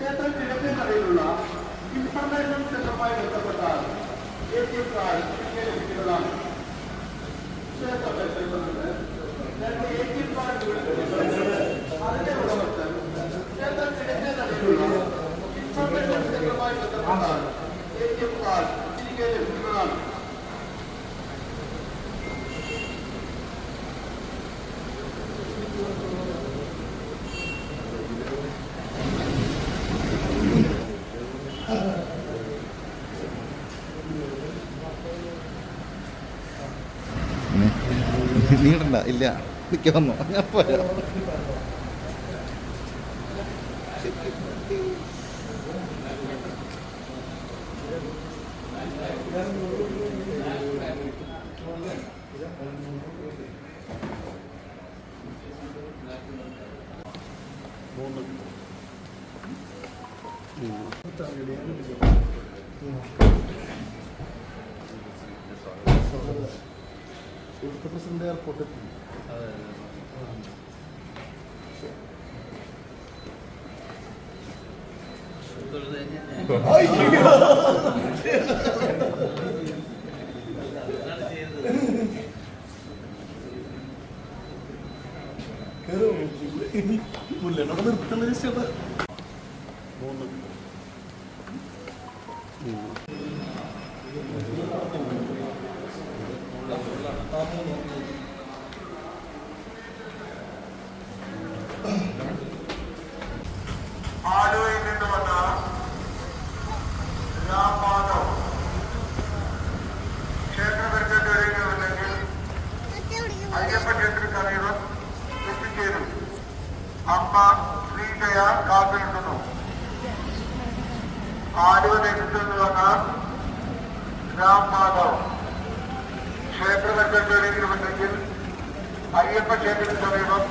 ക്ഷേത്ര കിഴക്കേ നടയിലുള്ള ഇൻഫർമേഷൻ സെന്ററുമായി ബന്ധപ്പെട്ടാൽ എ ടി എം കാർഡ് തിരികെ ലഭിക്കുന്നതാണ് ക്ഷേത്ര പരിസരത്തുനിന്ന് രണ്ട് എ ടി എം കാർഡ് അതിന്റെ ഉടമസ്ഥൻ ക്ഷേത്ര കിഴക്കേ നടയിലുള്ള ഇൻഫർമേഷൻ സെന്ററുമായി ബന്ധപ്പെട്ടാൽ എ ടി എം കാർഡ് തിരികെ ലഭിക്കുന്നതാണ് നീടണ്ട ഇല്ല. നിൽക്കാൻ വന്നു. ഞാൻ പോരാ. ഇവിടുത്തെ പ്രസിഡന്റ് എയർപോർട്ടിൽ മുല്ലനോട് ചേട്ടാ മൂന്ന് ആലുവയിൽ നിന്ന് വന്ന രാംമാധവ് ക്ഷേത്ര അമ്മ ശ്രീജയ കാത്തിരിക്കുന്നു ആലുവ ദേശത്തു നിന്ന് വന്ന രാംമാധവ് ക്ഷേത്രപരിസരത്തിലേക്ക് അയ്യപ്പ ക്ഷേത്രത്തിൽ സമീപം